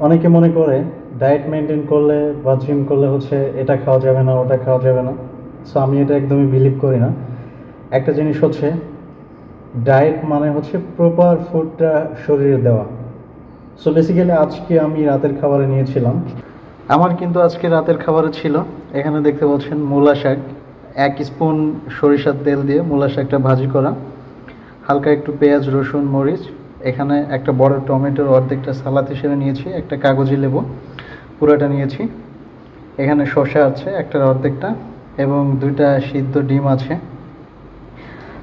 অনেকে মনে করে ডায়েট মেনটেন করলে বা জিম করলে হচ্ছে এটা খাওয়া যাবে না, ওটা খাওয়া যাবে না। সো আমি এটা একদমই বিলিভ করি না। একটা জিনিস হচ্ছে ডায়েট মানে হচ্ছে প্রপার ফুডটা শরীরে দেওয়া। সো বেসিক্যালি আজকে আমি রাতের খাবারে নিয়েছিলাম। আমার কিন্তু আজকে রাতের খাবারে ছিল। এখানে দেখতে পাচ্ছেন মূলা শাক। এক স্পুন সরিষার তেল দিয়ে মূলা শাকটা ভাজি করা। হালকা একটু পেঁয়াজ, রসুন, মরিচ। এখানে একটা বড় টমেটোর অর্ধেকটা সালাদ হিসেবে নিয়েছি, একটা কাগজি লেবু, পুরোটা নিয়েছি। এখানে শসা আছে একটার অর্ধেকটা এবং দুইটা সিদ্ধ ডিম আছে।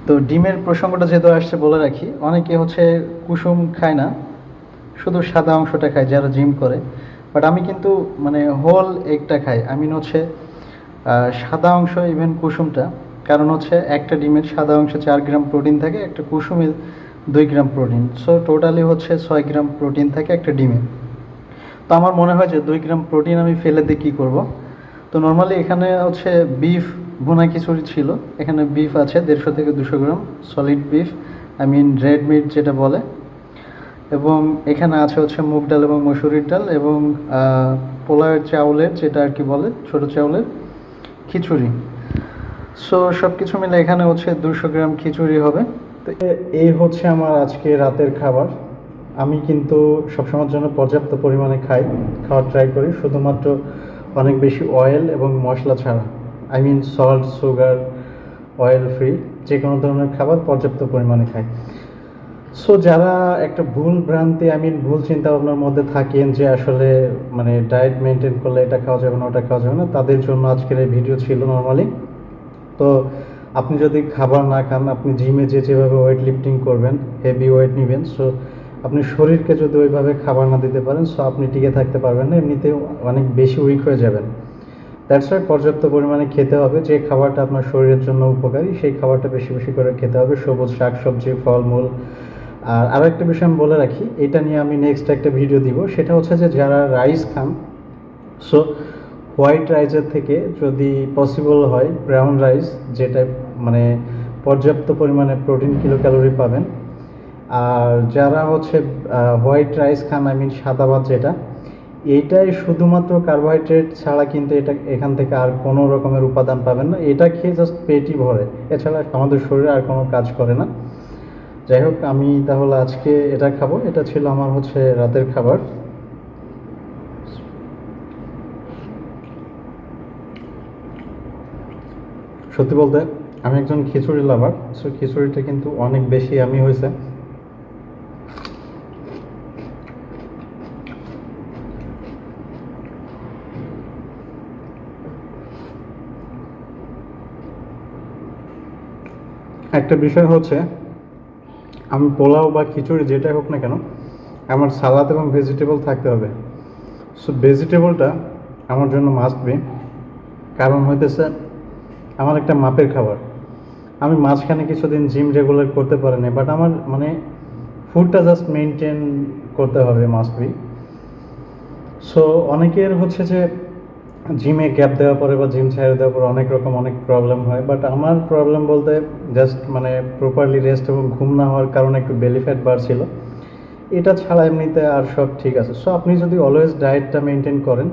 তো ডিমের প্রসঙ্গটা যেহেতু আসছে বলে রাখি, অনেকে হচ্ছে কুসুম খায় না, শুধু সাদা অংশটা খায় যারা জিম করে। বাট আমি কিন্তু মানে হোল এগটা খাই আমি হচ্ছে সাদা অংশ ইভেন কুসুমটা। কারণ হচ্ছে একটা ডিমের সাদা অংশে চার গ্রাম প্রোটিন থাকে, একটা কুসুমে দুই গ্রাম প্রোটিন সো টোটালি হচ্ছে ছয় গ্রাম প্রোটিন থাকে একটা ডিমে। তো আমার মনে হয় যে দুই গ্রাম প্রোটিন আমি ফেলে দিয়ে কী করব? তো নর্মালি এখানে হচ্ছে বিফ ভুনা খিচুড়ি ছিল। এখানে বিফ আছে দেড়শো থেকে দুশো gram solid beef I mean red meat যেটা বলে। এবং এখানে আছে হচ্ছে মুগ ডাল এবং মসুরির ডাল এবং পোলাওয়ের চাউলের যেটা আর কি বলে, ছোট চাউলের খিচুড়ি। সো সব কিছু মিলে এখানে হচ্ছে দুশো গ্রাম খিচুড়ি হবে। এই হচ্ছে আমার আজকে রাতের খাবার। আমি কিন্তু সবসময়ের জন্য পর্যাপ্ত পরিমাণে খাই, খাওয়ার ট্রাই করি। শুধুমাত্র অনেক বেশি অয়েল এবং মশলা ছাড়া। I mean salt sugar oil free যে কোনো ধরনের খাবার পর্যাপ্ত পরিমাণে খাই। সো যারা একটা ভুল ভ্রান্তি আই মিন ভুল চিন্তা ভাবনার মধ্যে থাকেন যে আসলে মানে ডায়েট মেনটেন করলে এটা খাওয়া যাবে না, ওটা খাওয়া যাবে না, তাদের জন্য আজকের এই ভিডিও ছিল নর্মালি তো আপনি যদি খাবার না খান, আপনি জিমে যে যেভাবে ওয়েট লিফটিং করবেন হেভি ওয়েট নেবেন সো আপনি শরীরকে যদি ওইভাবে খাবার না দিতে পারেন সো আপনি টিকে থাকতে পারবেন না এমনিতেও অনেক বেশি উইক হয়ে যাবেন। দ্যাটস ওয়াই পর্যাপ্ত পরিমাণে খেতে হবে, যে খাবারটা আপনার শরীরের জন্য উপকারী, সেই খাবারটা বেশি বেশি করে খেতে হবে, সবুজ শাক শাকসবজি, ফলমূল। আর আরও একটা বিষয় আমি বলে রাখি, এটা নিয়ে আমি নেক্সট একটা ভিডিও দিব, সেটা হচ্ছে যে যারা রাইস খান সো হোয়াইট রাইসের থেকে যদি পসিবল হয় ব্রাউন রাইস, যেটা মানে পর্যাপ্ত পরিমাণে প্রোটিন কিলো ক্যালোরি পাবেন। আর যারা হচ্ছে হোয়াইট রাইস খান, আই মিন সাদা ভাত যেটা এইটাই শুধুমাত্র কার্বোহাইড্রেট ছাড়া কিন্তু এটা এখান থেকে আর কোনো রকমের উপাদান পাবেন না। এটা খেয়ে জাস্ট পেটই ভরে। এছাড়া আমাদের শরীরে আর কোনো কাজ করে না। যাই হোক, আমি তাহলে আজকে এটা খাব। এটা ছিল আমার হচ্ছে রাতের খাবার। সত্যি বলতে, আমি একজন খিচুড়ি লাভার সো খিচুড়িটা কিন্তু অনেক বেশি আমি হয়েছে। একটা বিষয় হচ্ছে, আমি পোলাও বা খিচুড়ি যেটাই হোক না কেন, আমার সালাদ এবং ভেজিটেবল থাকতে হবে। সো ভেজিটেবলটা আমার জন্য মাস্ট বি কারণ হইতেছে আমার একটা মাপের খাবার। আমি মাঝখানে কিছুদিন জিম রেগুলার করতে পারিনি বাট আমার মানে ফুডটা জাস্ট মেনটেন করতে হবে মাস্ট বি সো অনেকের হচ্ছে যে জিমে গ্যাপ দেওয়ার পরে বা জিম ছেড়ে দেওয়ার পরে অনেক রকম অনেক প্রবলেম হয় বাট আমার প্রবলেম বলতে জাস্ট মানে প্রপারলি রেস্ট এবং ঘুম না হওয়ার কারণে একটু বেলি বাড়ছিল এটা ছাড়া এমনিতে আর সব ঠিক আছে। সো আপনি যদি অলওয়েজ ডায়েটটা মেনটেন করেন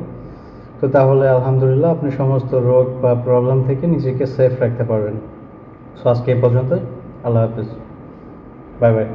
তো তাহলে আলহামদুলিল্লাহ আপনি সমস্ত রোগ বা প্রবলেম থেকে নিজেকে সেফ রাখতে পারবেন। সো আজকে এই পর্যন্তই। আল্লাহ হাফিজ। Bye bye